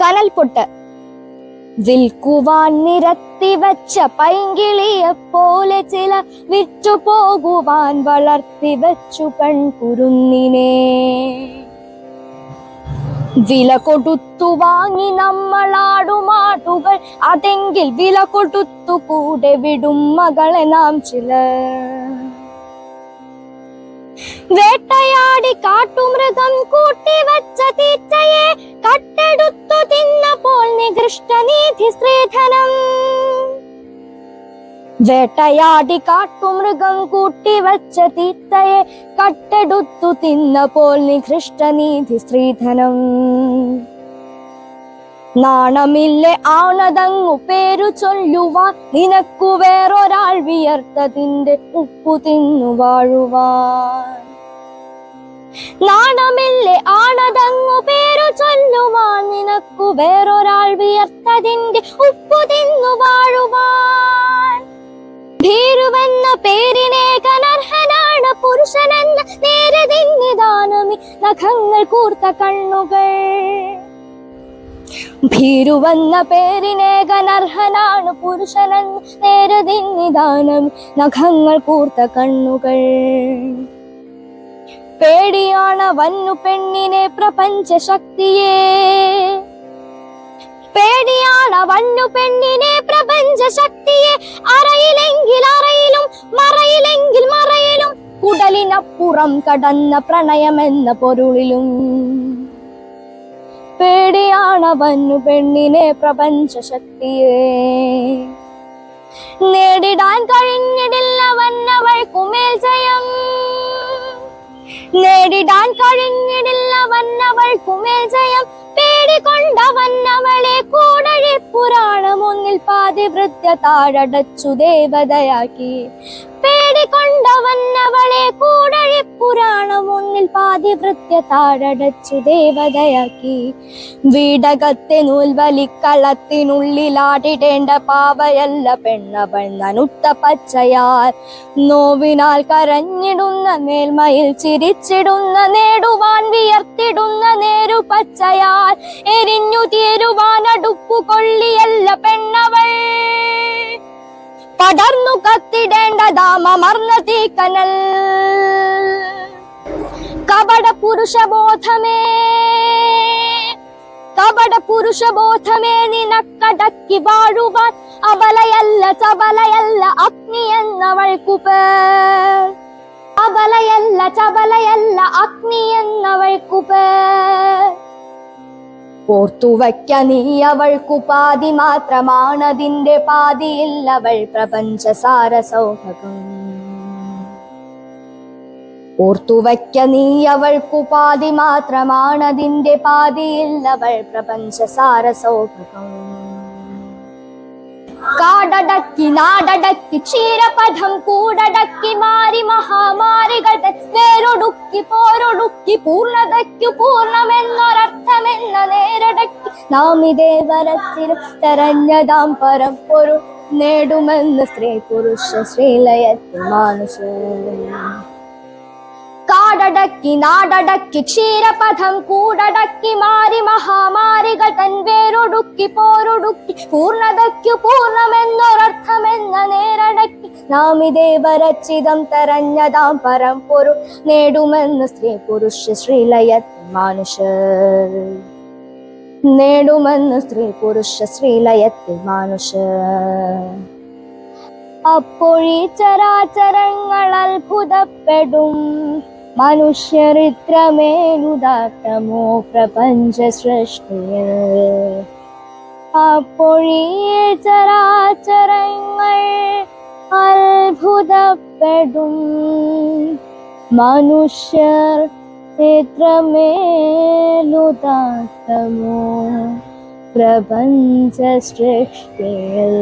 കനൽപൊട്ട്. വിൽക്കുവാൻ നിരത്തി വെച്ച പൈങ്കിളിയെ പോലെ ചില വിറ്റുപോകുവാൻ വളർത്തി വെച്ചു പെൺകുരുന്നിനെ. വില കൊടുത്തു വാങ്ങി നമ്മളാടുമാട്ടുകൾ അതെങ്കിൽ വില കൊടുത്തു കൂടെ വിടും മകളെ നാം ചിലർ. വേട്ടയാടി കാട്ടുമൃഗം കൂട്ടിവച്ച തീറ്റയെ കട്ടെടുത്തു തിന്നപ്പോൾ നികൃഷ്ടനീതി സ്ത്രീധനം വേട്ടയാടി കാട്ടുമൃഗം കൂട്ടിവച്ച തീത്തയെ കട്ടെടുത്തു തിന്നപ്പോൾ നികൃഷ്ടനീതി സ്ത്രീധനം നാണമില്ലേ ആണതങ്ങു പേരു ചൊല്ലുവാൻ നിനക്കു വേറൊരാൾ വിയർത്തതിന്റെ ഉപ്പു തിന്നു വാഴുവാൻ. നാണമില്ലേ ആണതങ്ങു പേരു നിനക്കു വേറൊരാൾ വിയർത്തതിന്റെ ഉപ്പു തിന്നു വാഴുവാൻ പേരിനെ കനർഹനാണ് പുരുഷനെന്ന നേരെ തിന്നിദാനമി നഖങ്ങൾ കൂർത്ത കണ്ണുകൾ. ഭീരുവെന്ന പേരിനെ കനർഹനാണ് പുരുഷനെന്ന് നേരെ തിന്നിദാനം നഖങ്ങൾ കൂർത്ത കണ്ണുകൾ. പേടിയാണ് വന്നു പെണ്ണിനെ പ്രപഞ്ച ശക്തിയെ പേടിയാണ് വണ്ണു പെണ്ണിനെ പ്രപഞ്ച ശക്തിയെ അറയിലെങ്കിൽ അറയിലും മറയിലെങ്കിൽ മറയിലും കുടലിനപ്പുറം കടന്ന പ്രണയമെന്ന പൊരുളിലും. പേടിയാണവന്നു പെണ്ണിനെ പ്രപഞ്ച ശക്തിയെ നേടിടാൻ കഴിഞ്ഞിടില്ല വന്നവൾ കുമേൽ ജയം. നേടിടാൻ കഴിഞ്ഞിടില്ല വന്നവൾ കുമേൽ ജയം പേടികൊണ്ട വന്നവളെ കൂടഴി പുരാണം ഒന്നിൽ പാതിവൃത്യ താഴടച്ചു ദേവതയാക്കി. പേടിക്കൊണ്ടവൻ അവളെ പാതിവൃത്യ താഴടച്ചു ദേവതയാക്കി. വീടകത്തെ നൂൽവലിക്കളത്തിനുള്ളിലാടിടേണ്ട പാവയല്ല പെണ്ണവൾ നനുത്ത പച്ചയാൽ നോവിനാൽ കരഞ്ഞിടുന്ന മേൽമയിൽ ചിരിച്ചിടുന്ന നേടുവാൻ വിയർത്തിടുന്ന നേരു പച്ചയാൽ എരിഞ്ഞു തീരുവാൻ അടുപ്പു കൊള്ളിയല്ല പെണ്ണവൾ. പടർന്നു കത്തിടേണ്ട ദാമമർന്ന തീക്കനൽ. കപട പുരുഷബോധമേ കപട പുരുഷബോധമേ നിനക്കടക്കി വാഴുവാൻ അബലയല്ല ചബലയല്ല അഗ്നി എന്നവൾക്കു പേർ അബലയല്ല ചബലയല്ല അഗ്നി എന്നവൾക്കു പേർ ഓർത്തുവയ്ക്ക നീ അവൾക്കു പാതി മാത്രമാണതിന്റെ പാതിയില്ലവൾ പ്രപഞ്ച സാരസൗഭകം ഓർത്തുവയ്ക്ക നീ അവൾക്കു പാതി മാത്രമാണതിന്റെ പാതിയില്ലവൾ പ്രപഞ്ച സാരസൗഭകം കാടടക്കി നാടടക്കി ക്ഷീരപഥം കൂടടക്കി മാറി മഹാമാരികൾ വേരൊടുക്കി പോരൊടുക്കി പൂർണതയ്ക്കു പൂർണമെന്നൊരർത്ഥമെന്ന നേരടക്കി നാം ഇതേ വരത്തിലും തെരഞ്ഞതാം പൊരു നേടുമെന്ന് സ്ത്രീ പുരുഷ ശ്രീലയത്തിൽ മാനുഷം കാടടക്കി നാടടക്കി ക്ഷീരപഥം കൂടടക്കി മാറി മഹാമാരികൾ തൻ വേരൊടുക്കി പോരൊടുക്കി. പൂർണതയ്ക്കു പൂർണമെന്നൊരർത്ഥമെന്ന നേരടക്കി നാം ഇതേ വരച്ചിതം തെരഞ്ഞതാം പരമ്പൊരു നേടുമെന്ന് സ്ത്രീ പുരുഷ ശ്രീലയ മാനുഷർ. നേടുമെന്ന് സ്ത്രീ പുരുഷ ശ്രീലയത്തിൽ മനുഷ്യ അപ്പോഴീ ചരാചരങ്ങൾ അത്ഭുതപ്പെടും. മനുഷ്യരിത്രമേലുദാത്തമോ പ്രപഞ്ച സൃഷ്ടിയിൽ അപ്പോഴീ ചരാചരങ്ങൾ അത്ഭുതപ്പെടും. മനുഷ്യർ ഇത്രമേലുദാത്തമോ പ്രപഞ്ച സൃഷ്ടിയിൽ